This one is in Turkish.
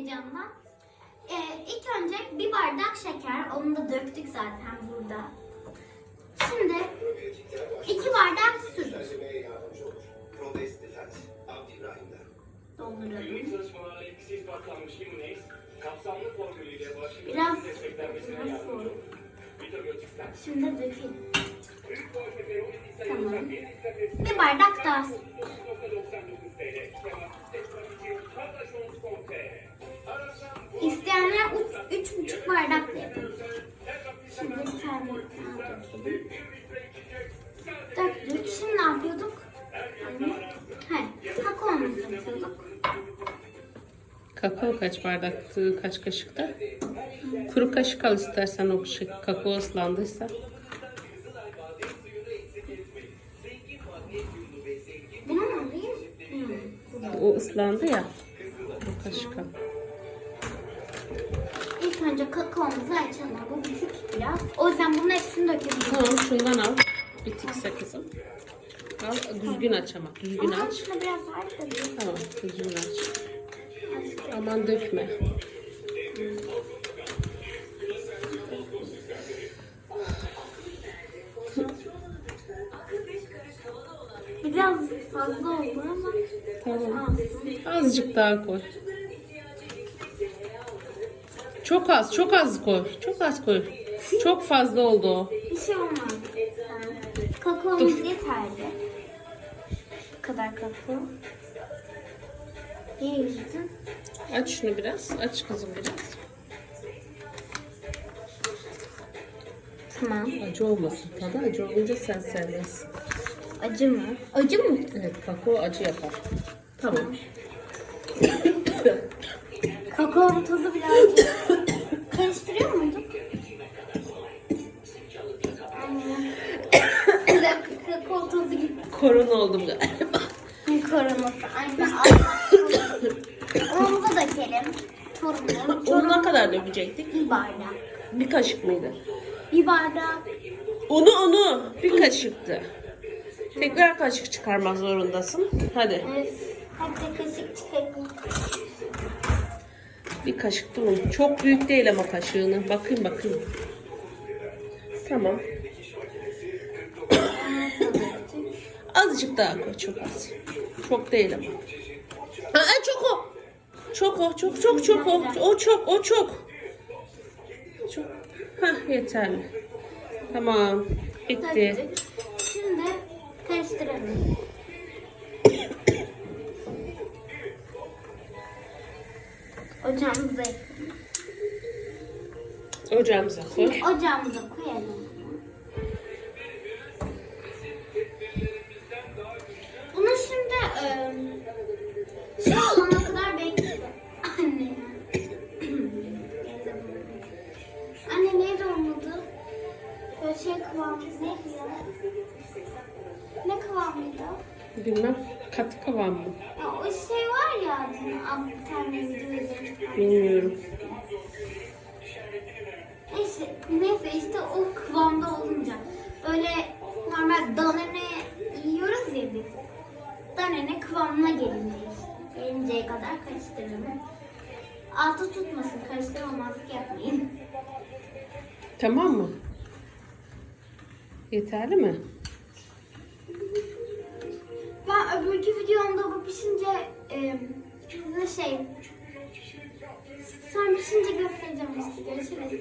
heyecandan. Ee, ilk önce bir bardak şeker, onu da döktük zaten burada. Şimdi iki bardak süt Biraz. Şimdi dökeyim. Tamam. Bir bardak daha İsteyenler üç, üç buçuk bardak da yapabilir. Şimdi bir tane. Döktük. Şimdi ne yapıyorduk? Hayır, kakaomuzu atıyorduk. Kakao kaç bardaktı, kaç kaşıkta? Kuru kaşık al istersen o şey, kakao ıslandıysa. Bunu mu alayım? O ıslandı ya. O kaşık al. İlk önce kakaomuzu açalım. Bu bitik biraz. O yüzden bunun hepsini dökebiliriz. Tamam şundan al. Bitikse kızım. Al düzgün aç ama. Düzgün Ama aç. şuna biraz tabii. Tamam düzgün aç. Aman dökme. Biraz fazla oldu ama Tamam. Azıcık daha koy. Çok az, çok az koy. Çok az koy. Çok fazla oldu o. Bir şey olmaz. Kakaomuz yeterli. Bu kadar kakao. Yiyeceksin. Aç şunu biraz. Aç kızım biraz. Tamam. Acı olmasın. Tadı acı olunca sen sevmezsin. Acı mı? Acı mı? Evet, kakao acı yapar. Tamam. Kakaonun tadı birazcık. Korona oldum galiba. Koroması. Aynen. Onu da dökelim. Torunu. Onu ne kadar dökecektik? Bir bardak. Bir kaşık mıydı? Bir bardak. Onu onu bir kaşıktı. Tekrar kaşık çıkarmak zorundasın. Hadi. Evet. Hadi kaşık çıkaralım. Bir kaşık da. Çok büyük değil ama kaşığını. Bakayım bakayım. Tamam. Azıcık daha koy. Çok az. Çok değil ama. Aa, çok o. Çok o. Çok çok çok o. O çok. O çok. Çok. Hah yeterli. Tamam. Bitti. Şimdi karıştıralım. Ocağımıza. Ocağımıza koy. Ocağımıza koyalım. Şey kıvamı neydi ya? Ne kıvamıydı? Bilmem. Katı kıvam mı? Ya o şey var ya abi bir tane video izledim. Bilmiyorum. Neyse, neyse işte o kıvamda olunca böyle normal danene yiyoruz ya biz. Danene kıvamına gelince işte. Gelinceye kadar karıştıralım. Altı tutmasın, karıştırmamazlık yapmayın. Tamam mı? Yeterli mi? Ben öbürkü videomda bu pişince e, şey sen pişince göstereceğim işte. Görüşürüz.